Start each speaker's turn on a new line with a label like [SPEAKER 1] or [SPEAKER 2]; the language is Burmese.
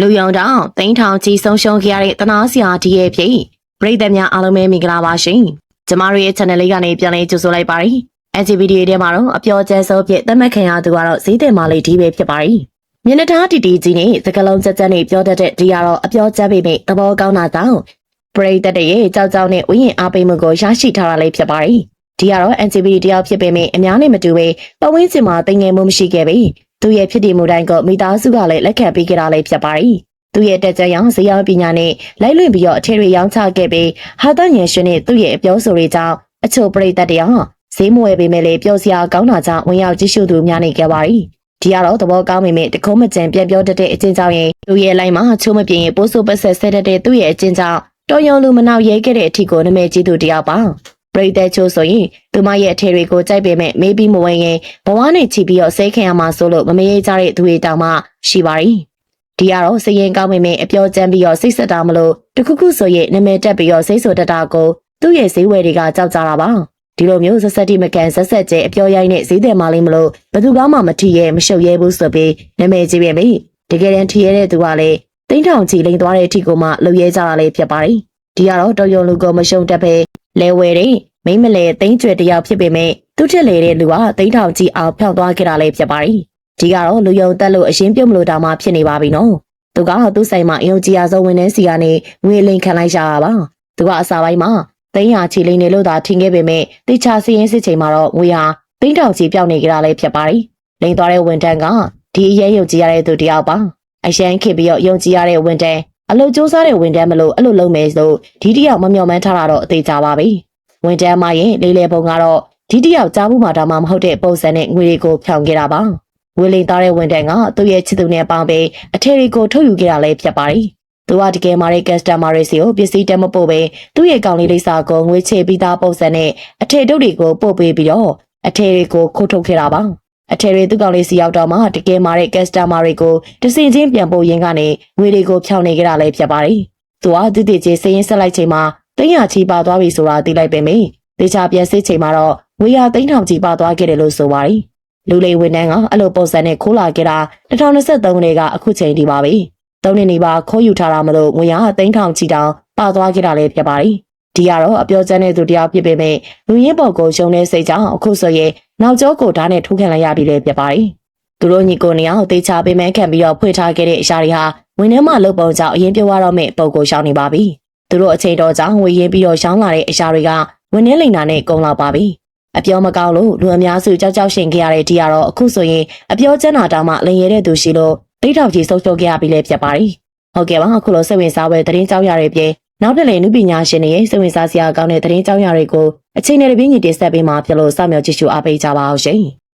[SPEAKER 1] လူယုံတောင်တိန်းထောင်ကြီးဆုံးရှုံးခဲ့ရတဲ့တနာစရာဒီရဲ့ဖြစ်ပရိသတ်များအားလုံးပဲမင်္ဂလာပါရှင်ကျမတို့ရဲ့ channel လေးကနေပြန်လည်ကြိုဆိုလိုက်ပါရစေ LGBT ထဲမှာတော့အပျော်ကျဲဆုံးဖြစ်သတ်မှတ်ခံရသူကတော့ဈေးတယ်မာလေးဒီပဲဖြစ်ပါရီမျက်နှာသားတီတီကြီးနဲ့သကလုံးကြက်ကြက်နဲ့ပြောတတ်တဲ့ဒီကတော့အပျော်ကျဲပေမဲ့သဘောကောင်းတာကြောင့်ပရိသတ်တွေရဲ့ကြောက်ကြောက်နဲ့ဝိညာဉ်အားပေးမှုကိုရရှိထားတာလေးဖြစ်ပါရီဒီကတော့ LGBT တယောက်ဖြစ်ပေမဲ့အများနဲ့မတူပဲပဝင်းစင်မှာတင်ငယ်မှုမရှိခဲ့ပေ သူရဲ့ဖြစ်တည်မှုတိုင်းကမိသားစုကလည်းလက်ခံပေးကြတာလေးဖြစ်ပါရီသူရဲ့တက်ကြရောင်ဇေယောင်ပညာနဲ့လိုက်လွင့်ပြီးတော့အထည်တွေရောင်းချခဲ့ပြီးဟာတညံရှင်နဲ့သူ့ရဲ့အပြောဆိုတွေကြောင့်အချို့ပရိသတ်တွေဟာဈေးမဝယ်ပေမဲ့လည်းပျော်စရာကောင်းတာကြောင့်ဝင်ရောက်ကြည့်ရှုသူများနေခဲ့ပါရီဒီကတော့သဘောကောင်းပေမဲ့တကုံးမကြံပြန်ပြောတတ်တဲ့အချင်းကြောင့်ရင်သူ့ရဲ့လိုက်မှာချိုးမပြင်းရင်ပိုးဆိုးပတ်ဆက်ဆက်တတ်တဲ့သူ့ရဲ့အချင်းကြောင့်တော်ရုံလူမနောက်ရဲခဲ့တဲ့အထီကိုနမဲကြီးသူတယောက်ပါ ပရိသတ်ချိုးဆိုရင်သူမရဲ့အထည်တွေကိုကြိုက်ပေမဲ့မေးပြီးမဝင်ရင်ဘဝနဲ့ချီပြီးတော့ဆဲခံရမှာဆိုလို့မမေးကြတဲ့သူတွေတောင်မှရှိပါရီဒီကတော့စရင်ကောင်းပေမဲ့အပြောကြမ်းပြီးတော့စိတ်ဆက်တာမလို့တခုခုဆိုရင်နမဲတက်ပြီးတော့စိတ်ဆိုတတ်တာကိုသူ့ရဲ့ဈေးဝယ်တွေကကြောက်ကြတာပါဒီလိုမျိုးဆက်ဆက်တိမကန်ဆက်ဆက်ကျဲအပြောရိုင်းနဲ့ဈေးတယ်မလေးမလို့ဘယ်သူကမှမထီရဲမရှုပ်ရဲဘူးဆိုပြီးနမဲကြီးပဲမိတကယ်တမ်းထီရဲတဲ့သူကလည်းတိန့်ထောင်ချီလိန်သွားတဲ့အထိကိုမှလှုပ်ရဲကြတာလေးဖြစ်ပါတယ်ဒီကတော့တော်ရုံလူကိုမရှုံတတ်ပဲလဲဝဲတဲ့ မိမ့်မလဲတိန့်ကျွဲတယောက်ဖြစ်ပေမဲ့သူ့ထက်လေတဲ့လူကတိန့်ထောင်ချီအောင်ဖြောင်းသွားခဲ့တာလေးဖြစ်ပါတယ်ဒီကတော့လူယုံတက်လို့အရင်ပြုတ်မလို့တောင်မှဖြစ်နေပါပြီနော်သူကသူ့ဆိုင်မှာအယုံကြည်အားဆုံးဝင်နေစီကနေငွေလိန်ခံလိုက်ရတာပါသူကအစာပိုင်းမှာသိန်းဟာချီလိန်နေလို့သာထင်ခဲ့ပေမဲ့တိချာစီရင်စစ်ချိန်မှာတော့ငွေဟာသိန်းတောင်ချီပြောင်းနေကြတာလည်းဖြစ်ပါတယ်။လိန်သွားတဲ့ဝန်တန်းကဒီအရင်ယုံကြည်ရတဲ့သူတယောက်ပါ။အရန်ခင်ပြီးတော့ယုံကြည်ရတဲ့ဝန်တန်းအလုပ်စူးစမ်းတဲ့ဝန်တန်းမလို့အဲ့လိုလုပ်မယ်ဆိုဒီတယောက်မမျှော်မှန်းထားတာတော့အသေးကြပါပြီ။ ဝန်တန်းမရင်လေးလေပုံကတော့ဒီတယောက်ကြားဘူးမှဒါမှမဟုတ်တဲ့ပုံစံနဲ့ငွေတွေကိုဖြောင်းခဲ့တာပါ။ဝေလိန်သားတဲ့ဝန်တန်းကသူ့ရဲ့ချစ်သူနဲ့ပေါင်းပြီးအထည်တွေကိုထုတ်ယူခဲ့တာလည်းဖြစ်ပါတယ်။သူကတကယ်မာတဲ့ customer တွေစီကိုပစ္စည်းတက်မပို့ပဲသူ့ရဲ့ကောင်လေးလိပ်စာကိုငွေချေပြီးသားပုံစံနဲ့အထည်တုပ်တွေကိုပို့ပေးပြီးတော့အထည်တွေကိုခိုးထုတ်ခဲ့တာပါအထည်တွေသူ့ကောင်လေးစီရောက်တော့မှတကယ်မာတဲ့ customer တွေကိုတစင်ချင်းပြန်ပို့ရင်းကနေငွေတွေကိုဖြောင်းနေကြတာလည်းဖြစ်ပါတယ်သူကတိတိကျစရင်ဆက်လိုက်ချိန်မှာ သိန်းရချီပါသွားပြီဆိုတာသိလိုက်ပေမယ့်တေချာပြန်စစ်ချိန်မှာတော့ငွေရသိန်းထောင်ချီပါသွားခဲ့တယ်လို့ဆိုပါတယ်လူလေးဝန်ထမ်းကအဲ့လိုပုံစံနဲ့ခိုးလာခဲ့တာ2023ခုနှစ်ကအခုချိန်ဒီပါပဲသုံးနှစ်နေပါခိုးယူထားတာမလို့ငွေရသိန်းထောင်ချီတောင်ပါသွားခဲ့တာလည်းဖြစ်ပါတယ်ဒီကတော့အပြောချမ်းတဲ့သူတယောက်ဖြစ်ပေမဲ့လူရင်းပေါ်ကိုရှုံတဲ့စိတ်ကြောင့်အခုဆိုရင်နောက်ကျောကိုဓာတ်နဲ့ထိုးခံလိုက်ရပြီလေဖြစ်ပါတယ်။သူတို့ညီကိုနေအောင်တေချာပေးမခံပြီးတော့ဖွင့်ထားခဲ့တဲ့အရာတွေဟာဝင်ထဲမှာလုတ်ပုံကြောင့်အရင်ပြောရတော့မယ့်ပုံကိုရှောင်းနေပါပြီ။ သူတို့အချိန်တော်ကြောင့်ဝေရင်ပြီးတော့ရှောင်းလာတဲ့အရာတွေကဝင်ထဲလိန်တာနဲ့ကုန်လာပါပြီ။အပြောမကောင်းလို့လူအများစုကြောက်ကြောက်ရှင်ခဲ့ရတဲ့ဒီကတော့အခုဆိုရင်အပြောကျန်းတာတောင်မှလင်ရဲတဲ့သူရှိလို့တိတ်ထောက်ကြီးဆုံးရှုံးခဲ့ရပြီလေဖြစ်ပါတယ်။ဟုတ်ကဲ့ပါအခုလိုစိတ်ဝင်စားပွဲသတင်းကြောက်ရတဲ့ပြင်နောက်တစ်လေနုပညာရှင်တွေရဲ့စိတ်ဝင်စားစရာကောင်းတဲ့သတင်းကြောင်းရာတွေကိုအချိန်နဲ့တပြည့်ညီတင်ဆက်ပေးမှာဖြစ်လို့စောင့်မျှော်ကြည့်ရှုအားပေးကြပါအောင်ရှင်။